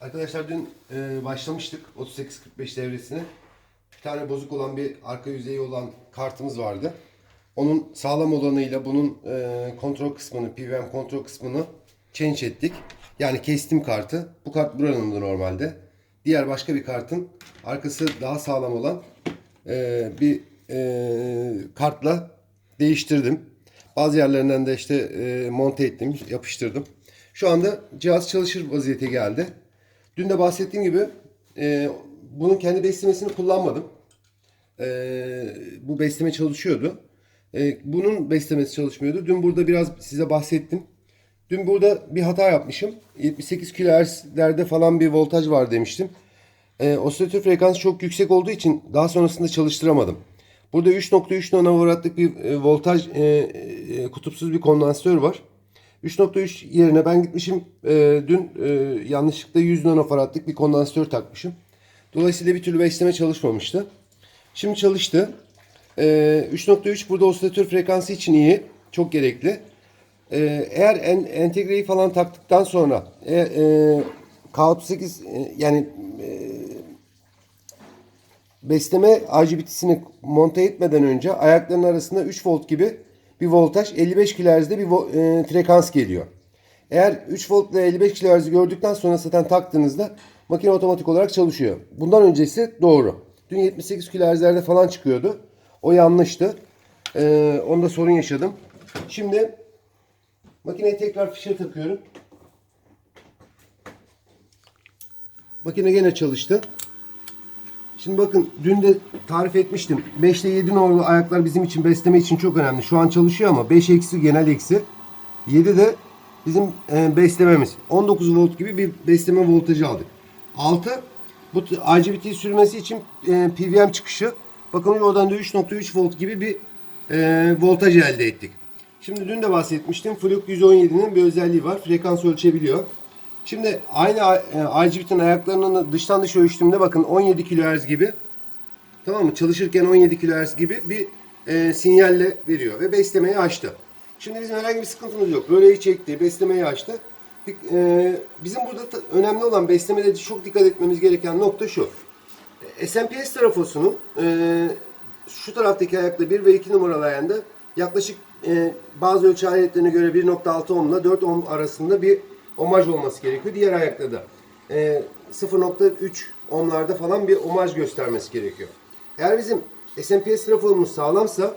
Arkadaşlar dün e, başlamıştık 3845 devresine. Bir tane bozuk olan bir arka yüzeyi olan kartımız vardı. Onun sağlam olanıyla bunun e, kontrol kısmını, PWM kontrol kısmını change ettik. Yani kestim kartı. Bu kart buranındı normalde. Diğer başka bir kartın arkası daha sağlam olan e, bir e, kartla değiştirdim. Bazı yerlerinden de işte e, monte ettim, yapıştırdım. Şu anda cihaz çalışır vaziyete geldi. Dün de bahsettiğim gibi e, bunun kendi beslemesini kullanmadım. E, bu besleme çalışıyordu. E, bunun beslemesi çalışmıyordu. Dün burada biraz size bahsettim. Dün burada bir hata yapmışım. 78 kHz'lerde falan bir voltaj var demiştim. E, osilatör frekansı çok yüksek olduğu için daha sonrasında çalıştıramadım. Burada 3.3 nanovaratlık bir e, voltaj e, e, kutupsuz bir kondansatör var. 3.3 yerine ben gitmişim e, dün e, yanlışlıkla 100 nanofaradlık bir kondansatör takmışım. Dolayısıyla bir türlü besleme çalışmamıştı. Şimdi çalıştı. E, 3.3 burada osilatör frekansı için iyi. Çok gerekli. E, eğer en, entegreyi falan taktıktan sonra e, e, K38 e, yani e, besleme IGBT'sini monte etmeden önce ayakların arasında 3 volt gibi bir voltaj 55 kHz'de bir e, frekans geliyor. Eğer 3 volt ile 55 kHz'i gördükten sonra zaten taktığınızda makine otomatik olarak çalışıyor. Bundan öncesi doğru. Dün 78 kHz'lerde falan çıkıyordu. O yanlıştı. Ee, onda sorun yaşadım. Şimdi makineye tekrar fişe takıyorum. Makine gene çalıştı. Şimdi bakın dün de tarif etmiştim. 5 ile 7 numaralı ayaklar bizim için besleme için çok önemli. Şu an çalışıyor ama 5 eksi genel eksi. 7 de bizim e, beslememiz. 19 volt gibi bir besleme voltajı aldık. 6 bu t- IGBT sürmesi için e, PWM çıkışı. Bakın oradan da 3.3 volt gibi bir e, voltaj elde ettik. Şimdi dün de bahsetmiştim. Fluke 117'nin bir özelliği var. Frekans ölçebiliyor. Şimdi aynı e, IGBT'nin ayaklarının dıştan dışa ölçtüğümde bakın 17 kHz gibi tamam mı? Çalışırken 17 kHz gibi bir e, sinyalle veriyor ve beslemeyi açtı. Şimdi bizim herhangi bir sıkıntımız yok. Röleyi çekti, beslemeyi açtı. E, bizim burada önemli olan beslemede çok dikkat etmemiz gereken nokta şu. E, SMPS trafosunun e, şu taraftaki ayakta 1 ve 2 numaralı ayağında yaklaşık e, bazı ölçü aletlerine göre 1.6 ohm ile 4 ohm arasında bir omaj olması gerekiyor. Diğer ayakta da e, 0.3 ohmlarda falan bir omaj göstermesi gerekiyor. Eğer bizim SMPS trafonumuz sağlamsa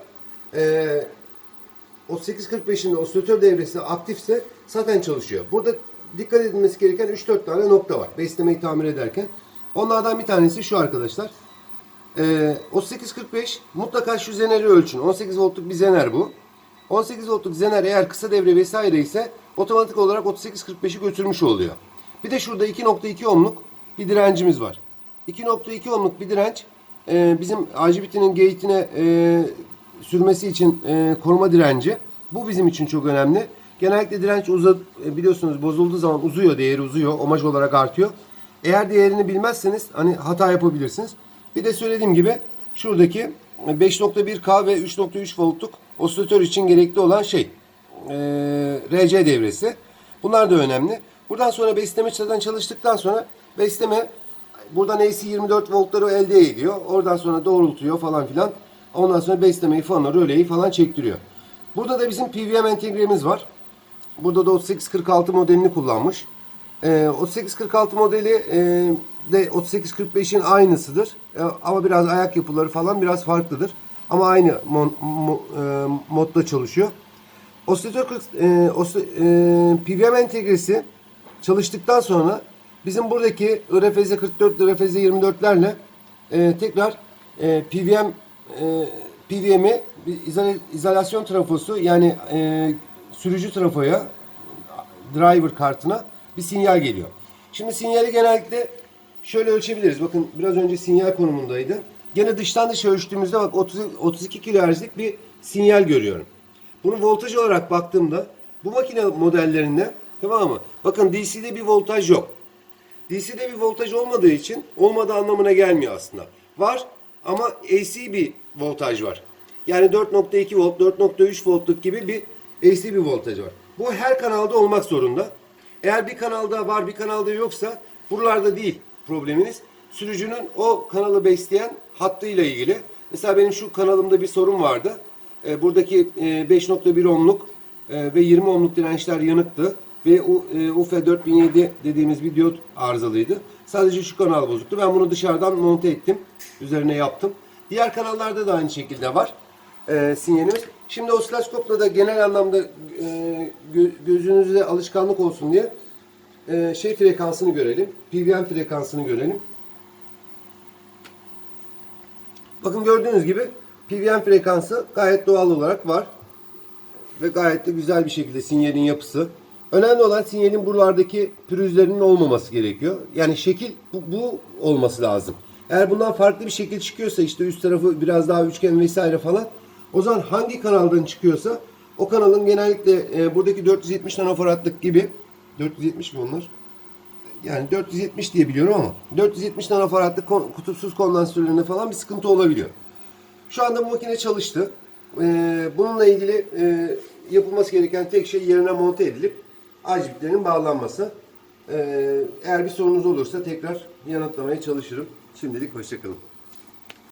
e, 3845'inde osilatör devresi aktifse zaten çalışıyor. Burada dikkat edilmesi gereken 3-4 tane nokta var beslemeyi tamir ederken. Onlardan bir tanesi şu arkadaşlar. Ee, 3845 mutlaka şu zeneri ölçün. 18 voltluk bir zener bu. 18 voltluk zener eğer kısa devre vesaire ise otomatik olarak 3845'i götürmüş oluyor. Bir de şurada 2.2 ohmluk bir direncimiz var. 2.2 ohmluk bir direnç e, bizim IGBT'nin gate'ine e, sürmesi için e, koruma direnci. Bu bizim için çok önemli. Genellikle direnç uzad e, biliyorsunuz bozulduğu zaman uzuyor, değeri uzuyor, omaj olarak artıyor. Eğer değerini bilmezseniz hani hata yapabilirsiniz. Bir de söylediğim gibi şuradaki 5.1K ve 3.3 voltluk osilatör için gerekli olan şey e, RC devresi. Bunlar da önemli. Buradan sonra besleme zaten çalıştıktan sonra besleme buradan AC 24 voltları elde ediyor. Oradan sonra doğrultuyor falan filan. Ondan sonra beslemeyi falan, röleyi falan çektiriyor. Burada da bizim PWM entegremiz var. Burada da 3846 modelini kullanmış. Ee, 3846 modeli e, de 3845'in aynısıdır. E, ama biraz ayak yapıları falan biraz farklıdır. Ama aynı mon- mo- e, modda çalışıyor. Osilatör kırk- e, osi- e, PWM entegresi çalıştıktan sonra bizim buradaki IRFZ 44, IRFZ 24'lerle e, tekrar e, PWM e, PWM'i izolasyon trafosu yani e, sürücü trafoya driver kartına bir sinyal geliyor. Şimdi sinyali genellikle şöyle ölçebiliriz. Bakın biraz önce sinyal konumundaydı. Gene dıştan dışa ölçtüğümüzde bak 30, 32 kHz'lik bir sinyal görüyorum. Bunu voltaj olarak baktığımda bu makine modellerinde tamam mı? Bakın DC'de bir voltaj yok. DC'de bir voltaj olmadığı için olmadığı anlamına gelmiyor aslında. Var ama AC bir voltaj var. Yani 4.2 volt, 4.3 voltluk gibi bir AC bir voltaj var. Bu her kanalda olmak zorunda. Eğer bir kanalda var bir kanalda yoksa Buralarda değil probleminiz. Sürücünün o kanalı besleyen hattıyla ilgili. Mesela benim şu kanalımda bir sorun vardı. E, buradaki e, 5.1 ohmluk e, ve 20 ohmluk dirençler yanıktı. Ve U- e, UF 4007 dediğimiz bir diyot arızalıydı. Sadece şu kanal bozuktu. Ben bunu dışarıdan monte ettim. Üzerine yaptım. Diğer kanallarda da aynı şekilde var e, sinyalimiz. Şimdi osiloskopla da genel anlamda e, gö- gözünüze alışkanlık olsun diye e, şey frekansını görelim. PWM frekansını görelim. Bakın gördüğünüz gibi PWM frekansı gayet doğal olarak var. Ve gayet de güzel bir şekilde sinyalin yapısı. Önemli olan sinyalin buralardaki pürüzlerinin olmaması gerekiyor. Yani şekil bu, bu olması lazım. Eğer bundan farklı bir şekil çıkıyorsa işte üst tarafı biraz daha üçgen vesaire falan o zaman hangi kanaldan çıkıyorsa o kanalın genellikle e, buradaki 470 nanofaradlık gibi 470 mi onlar? Yani 470 diye biliyorum ama 470 nanofaradlık kutupsuz kondansatörlerinde falan bir sıkıntı olabiliyor. Şu anda bu makine çalıştı. Ee, bununla ilgili e, yapılması gereken tek şey yerine monte edilip IGB'lerin bağlanması. Ee, eğer bir sorunuz olursa tekrar yanıtlamaya çalışırım. Şimdilik hoşçakalın.